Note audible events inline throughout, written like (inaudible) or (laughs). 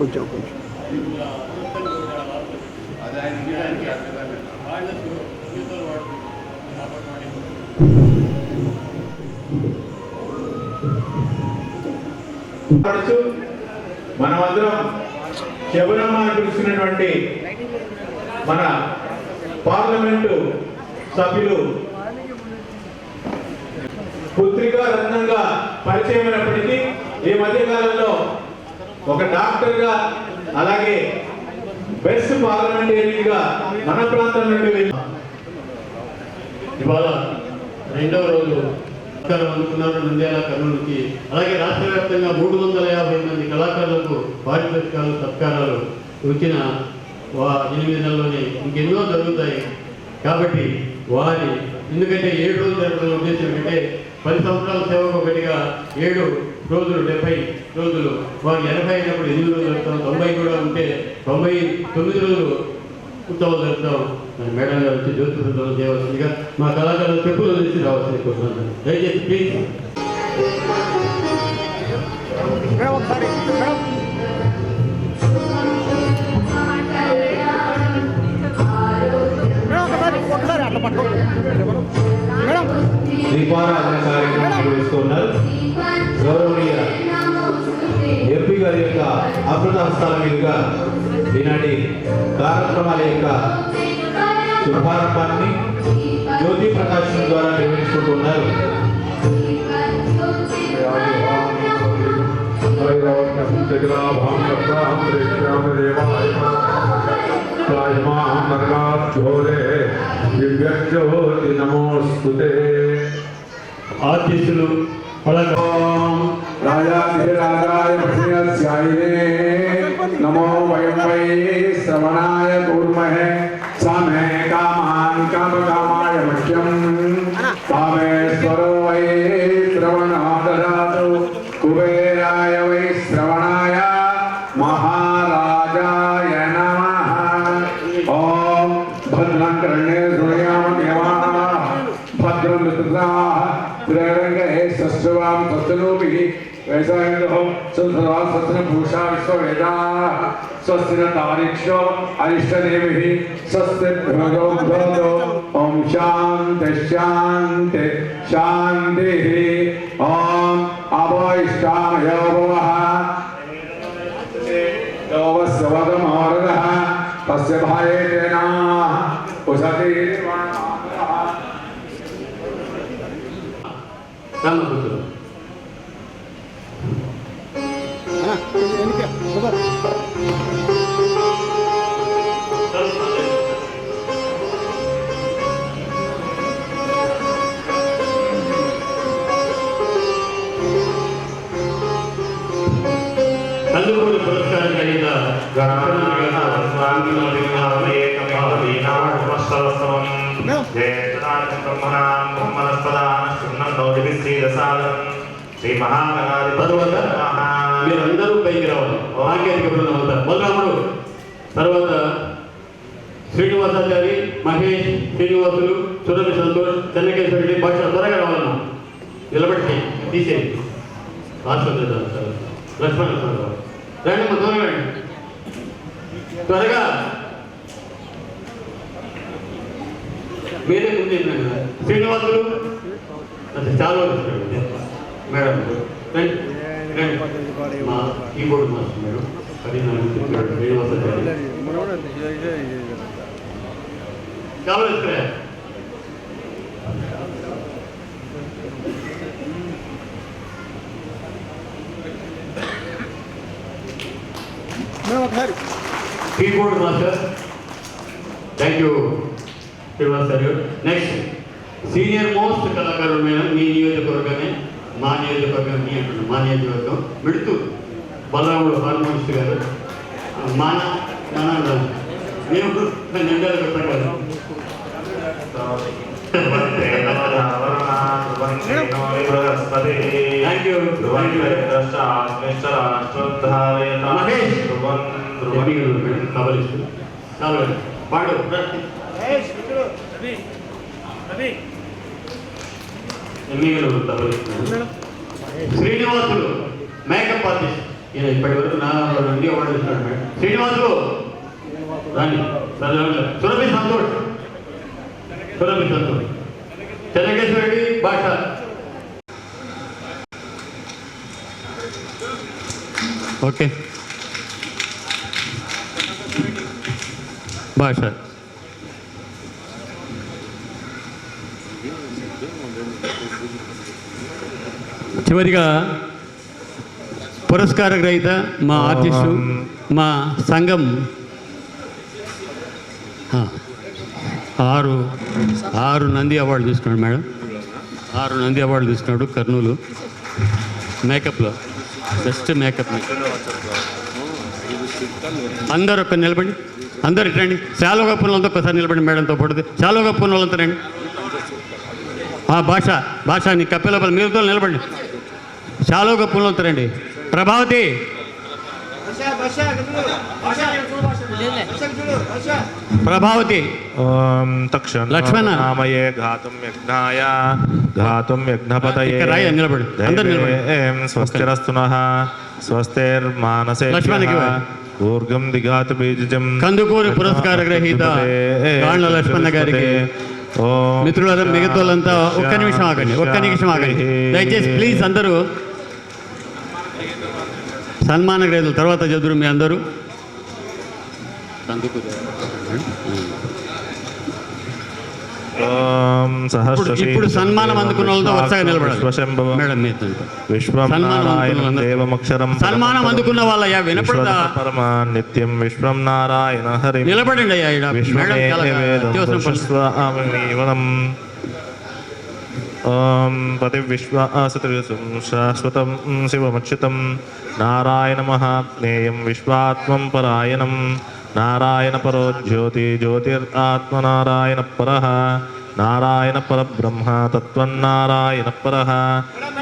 కొంచెం కొంచెం. మనమందరం శబరమ్మ అని పిలుస్తున్నటువంటి మన పార్లమెంటు సభ్యులు పుత్రికా రత్నంగా పరిచయమైనప్పటికీ ఈ మధ్య కాలంలో ఒక డాక్టర్గా అలాగే బెస్ట్ పార్లమెంటేరియన్గా మన ప్రాంతం నుండి ఇవాళ రెండవ రోజు అనుకున్నారు అందుకున్నారు నంద్యాల కర్నూలుకి. అలాగే రాష్ట్ర వ్యాప్తంగా మూడు వందల యాభై మంది కళాకారులకు పారితోషికాలు సత్కారాలు వచ్చిన వా ఎనిమిది నెలలోనే ఇంకెన్నో జరుగుతాయి. కాబట్టి వారి ఎందుకంటే ఏడు రోజులు జరగడం ఉద్దేశం ఏంటంటే పది సంవత్సరాల సేవకు ఒకటిగా ఏడు రోజులు డెబ్బై రోజులు. వారు ఎనభై అయినప్పుడు ఎనిమిది రోజులు జరుగుతాం తొంభై కూడా ఉంటే తొంభై తొమ్మిది రోజులు ఉత్సవాలు జరుపుతాం. మరి మేడం గారు వచ్చి జ్యోతి బృందం చేయవలసిందిగా మా కళాకారులు చెప్పులు తెలిసి రావాల్సింది కోరుతున్నాను దయచేసి ప్లీజ్ ఒకసారి అట్లా పట్టుకో మేడం దీపారాధన కార్యక్రమం నిర్వహిస్తున్నారు గౌరవనీయ ఎంపీ గారి యొక్క అమృత హస్తాల మీదుగా ఈనాటి కార్యక్రమాల యొక్క శుభారంభాన్ని జ్యోతి ప్రకాశం ద్వారా నిర్వహించుకుంటున్నారు. దివ్యజ్యోతి నమోస్తుతే ఆర్టిస్టులు కళాకారులు రాజాధిరాజాయ ప్రసన్నస్యాయినే నమో వయం వై శ్రవణాయ కూర్మహే సమే కామాన్ కామకామాయ మహ్యం కామేశ్వరో వై శ్రవణో स्वस्तिर तारिक्षो, अरिष्टदेवी स्वस्तिर भगवद्भ्यो ओम शांते शांति शांति ओम अभोष्टामयो भवः। देवस्य तस्य भाये तेनाः उषति तम కందుకూరు పురస్కారం కలిగిన మీరందరూ పైకి రావాలి. సాంకేతిక బృందం అంతా. బలరాముడు. తర్వాత శ్రీనివాసాచారి మహేష్ శ్రీనివాసులు సురభి సంతోష్ చెన్నకేశ్వరి భాష త్వరగా రావాలన్నా నిలబడి తీసేది రాష్ట్రం లక్ష్మణ రండి అమ్మ, త్వరగా రండి. త్వరగా. మీరే ముందు చెప్పినాను కదా. శ్రీనివాసులు? అది చాలా మేడం మా కీబోర్డ్ మాస్టర్ మేడం అది నాకు చెప్పాడు శ్రీనివాసాచారి చాలా వచ్చారా మేడం ఒకసారి keyboard master thank you Srinivas garu next senior most కళాకారుడు మేడం మీ నియోజకవర్గమే మా నియోజకవర్గం మీ అంటున్నాం మా నియోజకవర్గం. మిడుతూ బలరాముడు హార్మోనిస్ట్ గారు మా నాన్న మేము నిండాలు పెట్టాం కదా థ్యాంక్ యూ మహేష్ కబలిస్తూ పాడు శ్రీనివాసులు మేకప్ ఆర్టిస్ట్। ఈయన ఇప్పటి వరకు నా నుండి అవార్డు ఇస్తున్నాడు మేడం. శ్రీనివాసులు రాని సురభి సంతోష్. సురభి సంతోష్. చెన్నకేశ్వర రెడ్డి భాష ఓకే. భాష చివరిగా పురస్కార గ్రహీత మా ఆర్టిస్టు మా సంఘం ఆరు ఆరు నంది అవార్డు తీసుకున్నాడు మేడం. ఆరు నంది అవార్డు తీసుకున్నాడు కర్నూలు. మేకప్లో. Best makeup. అందరూ ఒక నిలబడి అందరు ఇట్రండి శాలో కప్పుల ఒకసారి నిలబడి మేడంతో పడుతుంది. శాలో కప్పుల వాళ్ళంతా రండి. ఆ భాష భాష నీ కప్పే మీరుతో నిలబడి. శాలో కప్పుల వాళ్ళతో రండి. ప్రభావతి. ప్రభావతి. తక్షణ లక్ష్మణ. నామయే ఘాతుం యజ్ఞాయ. ఘాతుం యజ్ఞపతయే. నిలబడు. స్వస్తిరస్తునః. స్వస్తిర్మానసే లక్ష్మణ్కి. ఊర్గం దిగాతు బీజం కందుకూరి పురస్కార గ్రహీత గాండ్ల లక్ష్మణ గారికి. మిత్రులారా మిగతా వాళ్ళంతా ఒక్క నిమిషం ఆగండి ఒక్క నిమిషం ఆగండి. దయచేసి ప్లీజ్ అందరూ సన్మాన గ్రహీతలు తర్వాత చదువురు మీ అందరూ. కందుకూరి ఇప్పుడు సన్మానం అందుకున్న వాళ్ళతో వరుసగా నిలబడాలి. విశ్వం సన్మానం అందుకున్న నారాయణం వాళ్ళందరూ. దేవమక్షరం సన్మానం అందుకున్న వాళ్ళయ్యా వినపడదా పరమా నిత్యం విశ్వం నారాయణ హరి నిలబడండి అయ్యా ఓం పతి శాశ్వతం శివమచ్యుతం మహాజ్ఞేయం విశ్వాత్మం పరాయణం. నారాయణ పరో జ్యోతి జ్యోతిరాత్మనారాయణ పర. నారాయణ పరబ్రహ్మ తత్వన్నారాయణ పర.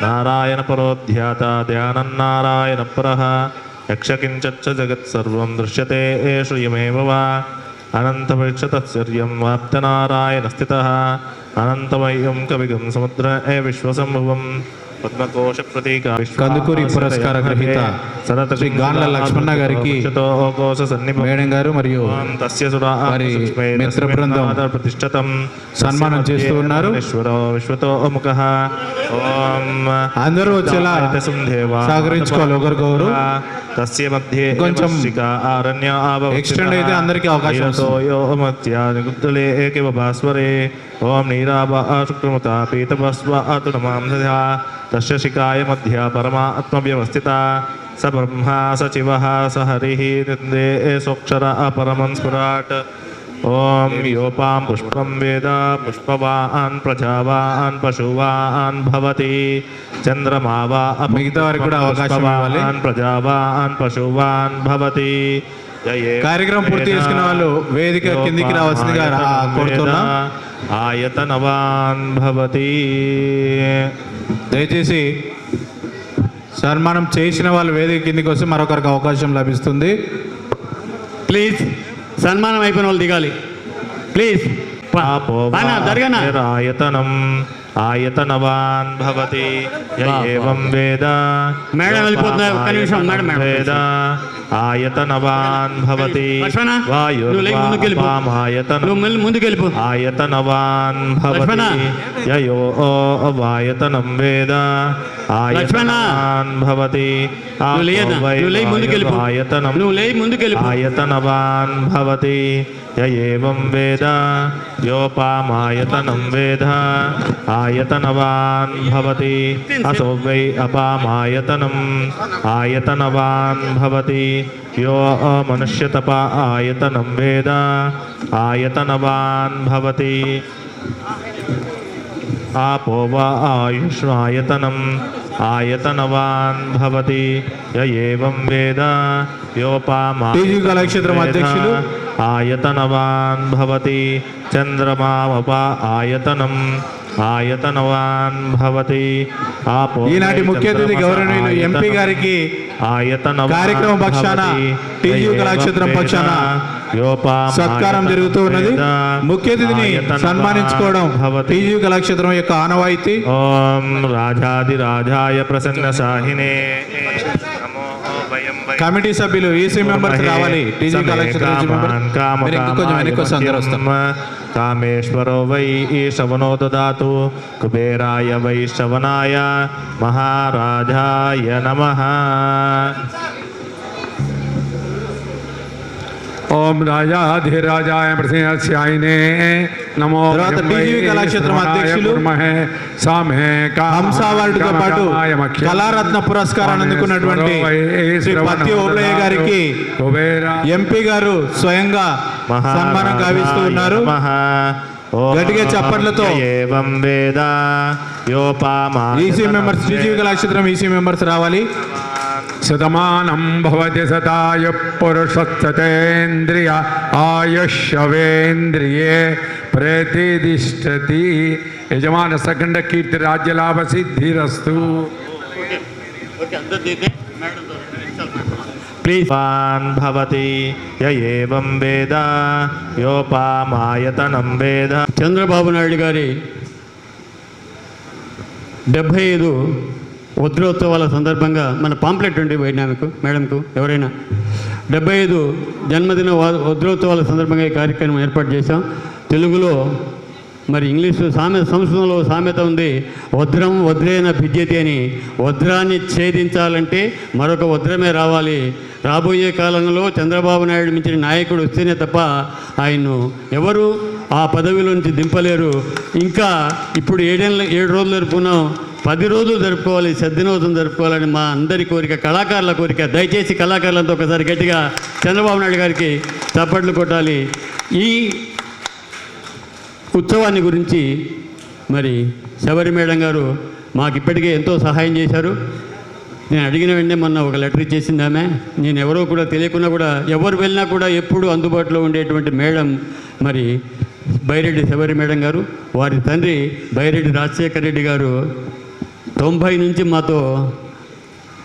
నారాయణ పరోధ్యాత ధ్యానన్నారాయణ పర. యక్షకించచ్చ జగత్సర్వం దృశ్యతే శ్రియమేవ వా. అనంతపక్షతత్సర్యం వాప్తనారాయణ స్థిత. అనంతమయం కవిగం సముద్ర ఏ విశ్వసంభవం. కందుకూరి పురస్కార గ్రహీత శ్రీ గాండ్ల లక్ష్మణ గారికి మేడం గారు మరియు వారి మిత్ర బృందం ప్రతిష్టతం సన్మానం చేస్తూ ఉన్నారు. అందరూ వచ్చేలా సహకరించుకోవాలి ఒకరికొకరు. కొంచెం extend అయితే అందరికీ అవకాశం ఓం నీరాభ శుక్రముత శిఖాయ మధ్య పరమాత్మవ్యవస్థిత స బ్రహ్మ సచివ స హరి నిందే సోక్షర పరమం స్ఫురాట్ ఓం యోపాం పుష్పం వేద పుష్పవాన్ ప్రజావాన్ పశువాన్ భవతి చంద్రమా వా అప- మిగతా వారికి కూడా అవకాశం ఇవ్వాలి. పుష్పవాన్ ప్రజావాన్ పశువాన్ భవతి కార్యక్రమం పూర్తి చేసుకున్న వాళ్ళు వేదిక కిందికి రావాల్సిందిగా కోరుతున్నాం. ఆయతనవాన్ భవతి దయచేసి సన్మానం చేసిన వాళ్ళు వేదిక కిందికి వస్తే మరొకరికి అవకాశం లభిస్తుంది. ప్లీజ్ సన్మానం అయిపోయిన వాళ్ళు దిగాలి. ప్లీజ్. పానా జరగనా ఆయతనం ఆయతనవాన్ భవతి. ఏవం వేద మేడం వెళ్ళిపోతున్నారు. ఒక్క నిమిషం, మేడం, మేడం. వేద ఆయతనవాన్ భవతి లక్ష్మణ, నువ్వు లేచి ముందుకు వెళ్ళిపో. వాయుర్వాయతనం నువ్వు మళ్ళీ ముందుకు వెళ్ళిపో ఆయతనవాన్. భవతి। యయో వాయతనం వేద. ఆయతనవాన్ భవతి। ఆయతనం। ఆయతనవాన్ భవతి। య ఏవం వేద। యోపామాయతనం వేద. ఆయతనవాన్ భవతి అసో వై అపామాయతనం ఆయతనవాన్ భవతి యో మనుష్యతప ఆయతనం వేద ఆయతనవాన్ భవతి आपो वा आयुष्मायतनम् ఆయతనవాన్ భవతి య ఏవం వేద యోపామా టీజీ కళాక్షేత్రం అధ్యక్షులు. ఆయతనవాన్ భవతి చంద్రమావప ఆయతనం ఆయతనవాన్ భవతి ఈనాటి ముఖ్య అతిథి గౌరవనీయులు ఎంపీ గారికి ఆయతన కార్యక్రమం పక్షాన టీజీ కళాక్షేత్రం పక్షాన సత్కారం జరుగుతూ ఉన్నది. ముఖ్య అతిథిని సన్మానించుకోవడం టీజీ కళాక్షేత్రం యొక్క ఆనవాయితీ. ఓం రాజాదిరాజాయ ప్రసన్న సాహినే కమిటీ సభ్యులు ఈసీ మెంబర్స్ రావాలి. టీజీ ఇంకా కొంచెం వెనక్కి వస్తే అందరూ వస్తారు కామేశ్వరో వై ఈశవనో దదాతు కుబేరాయ వైశ్రవణాయ మహారాజాయ నమః. ఓం రాజాధిరాజాయ ప్రసేయస్యాయినే నమో తర్వాత టీజీవీ కళాక్షేత్రం అధ్యక్షులు సామే హంస అవార్డుతో పాటు కళారత్న పురస్కారాన్ని అందుకున్నటువంటి శ్రీ పత్తి ఓబ్లయ్య గారికి ఎంపీ గారు స్వయంగా సన్మానం గావిస్తూ ఉన్నారు. గట్టిగా చప్పట్లతో ఏవం వేద యోపామా EC members TGV Kalakshetram EC members రావాలి. శతమానం భవతి శతాయ పురుషస్తేంద్రియ ఆయుష్యవేంద్రియే ప్రతిదిష్టతి యజమాన సఖండ కీర్తి రాజ్యలాభ సిద్ధిరస్తు. ఓకే అందరు దిగితే మేడం తో రెండు నిమిషాలు మాట్లాడండి. ప్లీజ్ వాన్ భవతి య ఏవం వేద యోపామాయతనం వేద. చంద్రబాబు నాయుడు గారి డెబ్భై ఐదు ఉద్రోత్సవాల సందర్భంగా మన పాంప్లెట్ ఉండి వైజ్ఞానికు మేడంకు ఎవరైనా. డెబ్బై ఐదు జన్మదిన ఉద్రోత్సవాల సందర్భంగా ఈ కార్యక్రమం ఏర్పాటు చేశాం. తెలుగులో మరి ఇంగ్లీషు సామె సంస్కృతంలో సామెత ఉంది. వజ్రం వజ్రేన భిద్యతి అని. వజ్రాన్ని ఛేదించాలంటే మరొక వజ్రమే రావాలి. రాబోయే కాలంలో చంద్రబాబు నాయుడు మించిన నాయకుడు వస్తేనే తప్ప ఆయన్ను ఎవరు ఆ పదవిలో నుంచి దింపలేరు. ఇంకా ఇప్పుడు ఏడేళ్ళ ఏడు రోజులు జరుపుకున్నాం పది రోజులు జరుపుకోవాలి సద్దినోత్సవం జరుపుకోవాలని మా అందరి కోరిక కళాకారుల కోరిక. దయచేసి కళాకారులతో ఒకసారి గట్టిగా చంద్రబాబు నాయుడు గారికి చప్పట్లు కొట్టాలి. ఈ ఉత్సవాన్ని గురించి మరి శబరి మేడం గారు మాకు ఇప్పటికే ఎంతో సహాయం చేశారు. నేను అడిగిన వెంటనే మొన్న ఒక లెటర్ ఇచ్చేసింది ఆమె. నేను ఎవరో కూడా తెలియకుండా కూడా ఎవరు వెళ్ళినా కూడా ఎప్పుడు అందుబాటులో ఉండేటువంటి మేడం మరి బైరెడ్డి శబరి మేడం గారు వారి తండ్రి బైరెడ్డి రాజశేఖర రెడ్డి గారు తొంభై నుంచి మాతో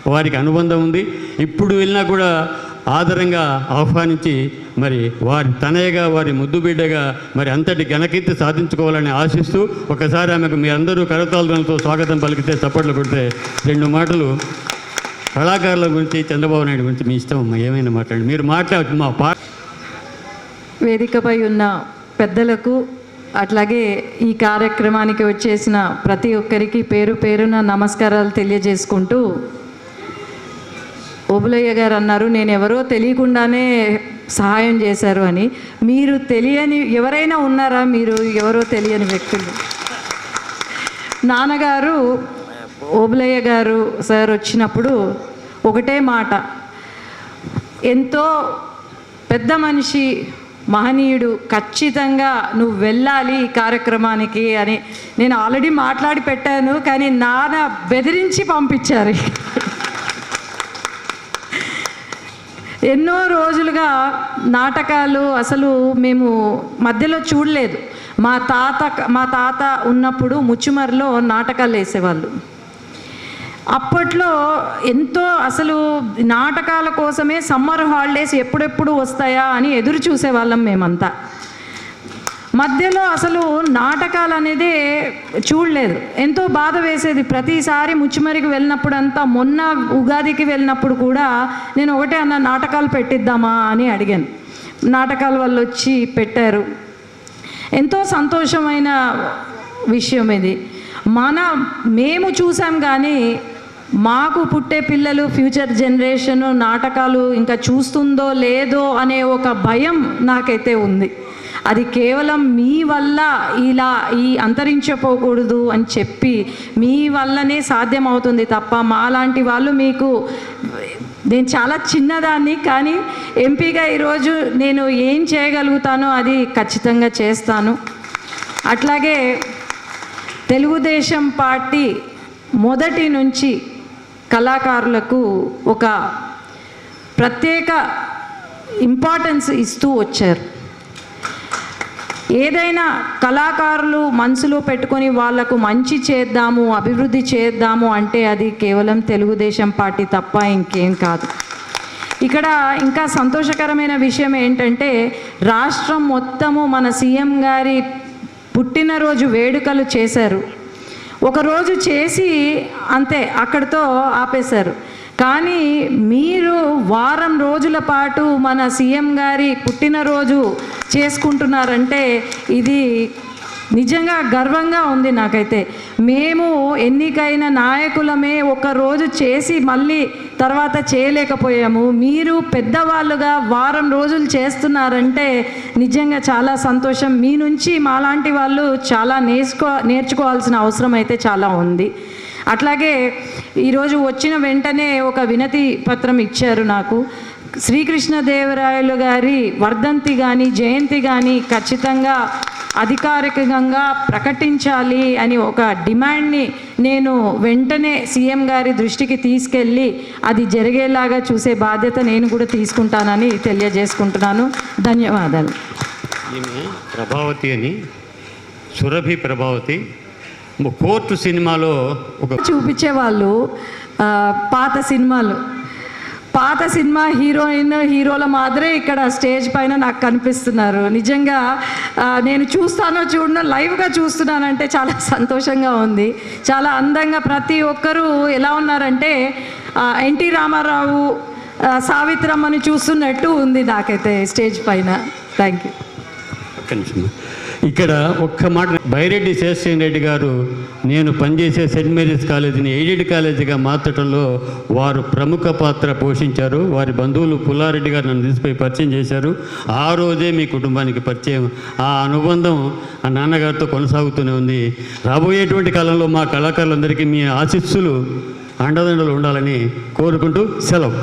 వారికి అనుబంధం ఉంది. ఇప్పుడు వెళ్ళినా కూడా ఆదరంగా ఆహ్వానించి మరి వారి తనయగా వారి ముద్దు బిడ్డగా మరి అంతటి ఘనకీర్తి సాధించుకోవాలని ఆశిస్తూ ఒకసారి ఆమెకు మీ అందరూ కరతాళతో స్వాగతం పలికితే చప్పట్లు కొడితే రెండు మాటలు. కళాకారుల గురించి చంద్రబాబు నాయుడు గురించి మీ ఇష్టం అమ్మా ఏమైనా మాట్లాడండి. మీరు మాట్లాడు మా పా వేదికపై ఉన్న పెద్దలకు అట్లాగే ఈ కార్యక్రమానికి వచ్చేసిన ప్రతి ఒక్కరికి పేరు పేరున నమస్కారాలు తెలియజేసుకుంటూ ఓబులయ్య గారు అన్నారు నేను ఎవరో తెలియకుండానే సహాయం చేశారు అని. మీరు తెలియని ఎవరైనా ఉన్నారా మీరు? ఎవరో తెలియని వ్యక్తులు. నాన్నగారు ఓబులయ్య గారు సార్ వచ్చినప్పుడు ఒకటే మాట. ఎంతో పెద్ద మనిషి మహనీయుడు ఖచ్చితంగా నువ్వు వెళ్ళాలి ఈ కార్యక్రమానికి అని నేను ఆల్రెడీ మాట్లాడి పెట్టాను కానీ నాన్న బెదిరించి పంపించారు. ఎన్నో రోజులుగా నాటకాలు అసలు మేము మధ్యలో చూడలేదు. మా తాత మా తాత ఉన్నప్పుడు ముచ్చుమరిలో నాటకాలు వేసేవాళ్ళు. అప్పట్లో ఎంతో అసలు నాటకాల కోసమే సమ్మర్ హాలిడేస్ ఎప్పుడెప్పుడు వస్తాయా అని ఎదురు చూసేవాళ్ళం మేమంతా. మధ్యలో అసలు నాటకాలు అనేది చూడలేదు. ఎంతో బాధ వేసేది. ప్రతిసారి ముచ్చిమరికి వెళ్ళినప్పుడు అంతా మొన్న ఉగాదికి వెళ్ళినప్పుడు కూడా నేను ఒకటే అన్న నాటకాలు పెట్టిద్దామా అని అడిగాను. నాటకాల వాళ్ళు వచ్చి పెట్టారు. ఎంతో సంతోషమైన విషయం ఇది. మన మేము చూసాం కానీ మాకు పుట్టే పిల్లలు ఫ్యూచర్ జనరేషన్ నాటకాలు ఇంకా చూస్తుందో లేదో అనే ఒక భయం నాకైతే ఉంది. అది కేవలం మీ వల్ల ఇలా ఈ అంతరించపోకూడదు అని చెప్పి మీ వల్లనే సాధ్యమవుతుంది తప్ప మాలాంటి వాళ్ళు మీకు నేను చాలా చిన్నదాన్ని కానీ ఎంపీగా ఈరోజు నేను ఏం చేయగలుగుతానో అది ఖచ్చితంగా చేస్తాను. అట్లాగే తెలుగుదేశం పార్టీ మొదటి నుంచి కళాకారులకు ఒక ప్రత్యేక ఇంపార్టెన్స్ ఇస్తూ వచ్చారు. ఏదైనా కళాకారులు మనసులో పెట్టుకొని వాళ్ళకు మంచి చేద్దాము అభివృద్ధి చేద్దాము అంటే అది కేవలం తెలుగుదేశం పార్టీ తప్ప ఇంకేం కాదు. ఇక్కడ ఇంకా సంతోషకరమైన విషయం ఏంటంటే రాష్ట్రం మొత్తము మన సీఎం గారి పుట్టినరోజు వేడుకలు చేశారు. ఒకరోజు చేసి అంతే అక్కడితో ఆపేశారు. కానీ మీరు వారం రోజుల పాటు మన సీఎం గారి పుట్టినరోజు చేసుకుంటున్నారంటే ఇది నిజంగా గర్వంగా ఉంది నాకైతే. మేము ఎన్నికైన నాయకులమే ఒక రోజు చేసి మళ్ళీ తర్వాత చేయలేకపోయాము. మీరు పెద్దవాళ్ళుగా వారం రోజులు చేస్తున్నారంటే నిజంగా చాలా సంతోషం. మీ నుంచి మాలాంటి వాళ్ళు చాలా నేర్చుకో నేర్చుకోవాల్సిన అవసరం అయితే చాలా ఉంది. అట్లాగే ఈరోజు వచ్చిన వెంటనే ఒక వినతి పత్రం ఇచ్చారు నాకు. శ్రీకృష్ణదేవరాయలు గారి వర్ధంతి కానీ జయంతి కానీ ఖచ్చితంగా అధికారికంగా ప్రకటించాలి అని ఒక డిమాండ్ని నేను వెంటనే సీఎం గారి దృష్టికి తీసుకెళ్ళి అది జరిగేలాగా చూసే బాధ్యత నేను కూడా తీసుకుంటానని తెలియజేసుకుంటున్నాను. ధన్యవాదాలు. ప్రభావతి అని సురభి ప్రభావతి. కోర్టు సినిమాలో ఒక చూపించేవాళ్ళు ఆ, పాత సినిమాలు పాత సినిమా హీరోయిన్ హీరోల మాదిరే ఇక్కడ స్టేజ్ పైన నాకు కనిపిస్తున్నారు. నిజంగా నేను చూస్తానో చూడను లైవ్గా చూస్తున్నానంటే చాలా (laughs) సంతోషంగా ఉంది. చాలా అందంగా ప్రతి ఒక్కరూ ఎలా ఉన్నారంటే ఎన్టీ రామారావు సావిత్రమ్మని చూస్తున్నట్టు ఉంది నాకైతే స్టేజ్ పైన. థ్యాంక్ యూ ఇక్కడ ఒక్క మాట. బైరెడ్డి శేషన్ రెడ్డి గారు నేను పనిచేసే సెయింట్ మేరీస్ కాలేజీని ఎయిడెడ్ కాలేజీగా మార్చడంలో వారు ప్రముఖ పాత్ర పోషించారు. వారి బంధువులు పుల్లారెడ్డి గారు నన్ను తీసిపోయి పరిచయం చేశారు. ఆ రోజే మీ కుటుంబానికి పరిచయం. ఆ అనుబంధం ఆ నాన్నగారితో కొనసాగుతూనే ఉంది. రాబోయేటువంటి కాలంలో మా కళాకారులందరికీ మీ ఆశీస్సులు అండదండలు ఉండాలని కోరుకుంటూ సెలవు.